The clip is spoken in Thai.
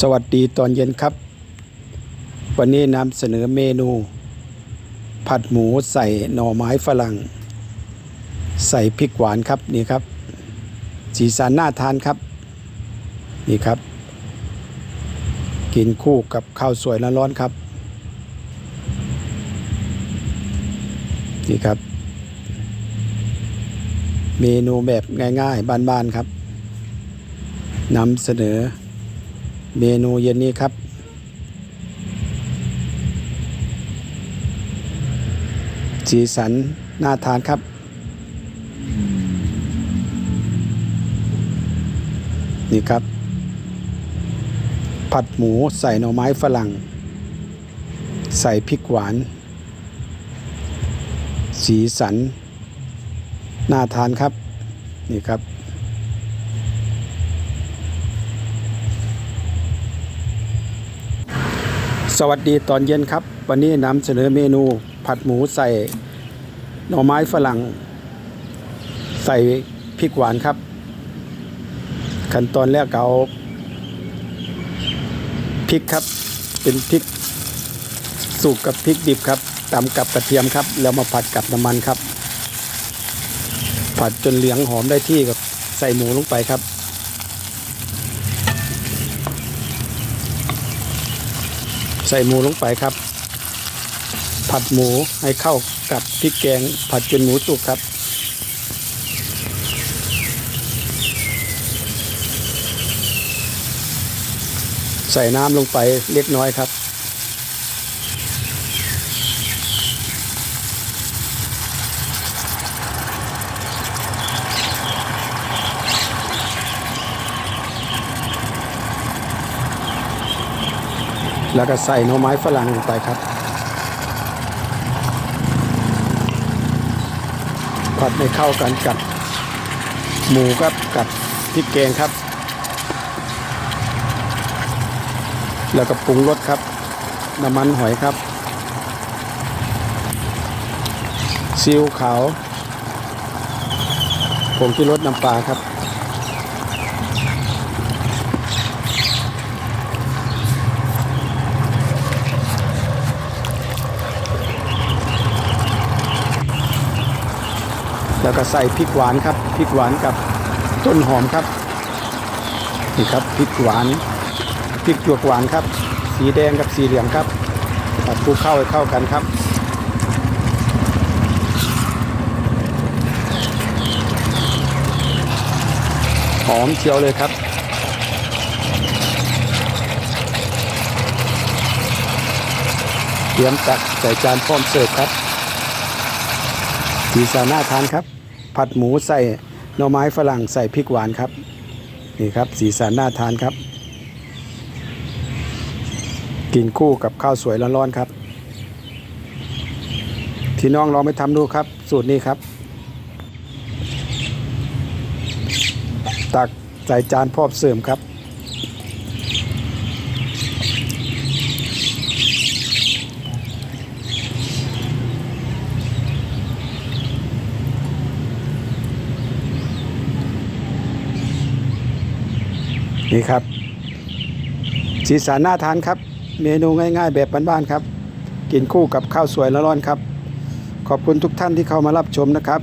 สวัสดีตอนเย็นครับ วันนี้นำเสนอเมนู ผัดหมูใส่หน่อไม้ฝรั่ง ใส่พริกหวานครับนี่ครับ สีสันน่าทานครับ นี่ครับ กินคู่กับข้าวสวยร้อนๆครับ นี่ครับ เมนูแบบง่ายๆ บ้านๆครับนำเสนอ เมนูเย็นนี้ครับ สีสันน่าทานครับ นี่ครับ ผัดหมูใส่หน่อไม้ฝรั่ง ใส่พริกหวาน สีสันน่าทานครับ นี่ครับ สวัสดีตอนเย็นครับ วันนี้นำเสนอเมนูผัดหมูใส่หน่อไม้ฝรั่ง ใส่พริกหวานครับ ขั้นตอนแรกเอาพริกครับ เป็นพริกสุกกับพริกดิบครับตำกับกระเทียมครับ แล้วมาผัดกับน้ำมันครับ ผัดจนเหลืองหอมได้ที่กับใส่หมูลงไปครับ ใส่หมูลงไปครับ ผัดหมูให้เข้ากับพริกแกงผัดจนหมูสุกครับ ใส่น้ำลงไปเล็กน้อยครับ แล้วก็ใส่หน่อไม้ฝรั่งลงไปครับ ผัดให้เข้ากันกับหมูครับกับพริกแกงครับ แล้วก็ปรุงรสครับ น้ำมันหอยครับซีอิ๊วขาวผงที่รสน้ำปลาครับ แล้วก็ใส่พริกหวานครับพริกหวานกับต้นหอมครับนี่ครับพริกหวานพริกหยวกหวานครับ สีแดงกับสีเหลืองครับผัดคลุกเข้าให้เข้ากันครับหอมเชียวเลยครับเตรียมตักใส่จานพร้อมเสิร์ฟครับสีสันน่าทานครับ ผัดหมูใส่หน่อไม้ฝรั่งใส่พริกหวานครับ นี่ครับสีสันน่าทานครับ กินคู่กับข้าวสวยร้อนๆครับ ที่น้องลองไปทำดูครับ สูตรนี้ครับ ตักใส่จานพร้อมเสริมครับ นี่ครับ สีสันน่าทานครับ เมนูง่ายๆ แบบบ้านๆครับ กินคู่กับข้าวสวยร้อนๆครับ ขอบคุณทุกท่านที่เข้ามารับชมนะครับ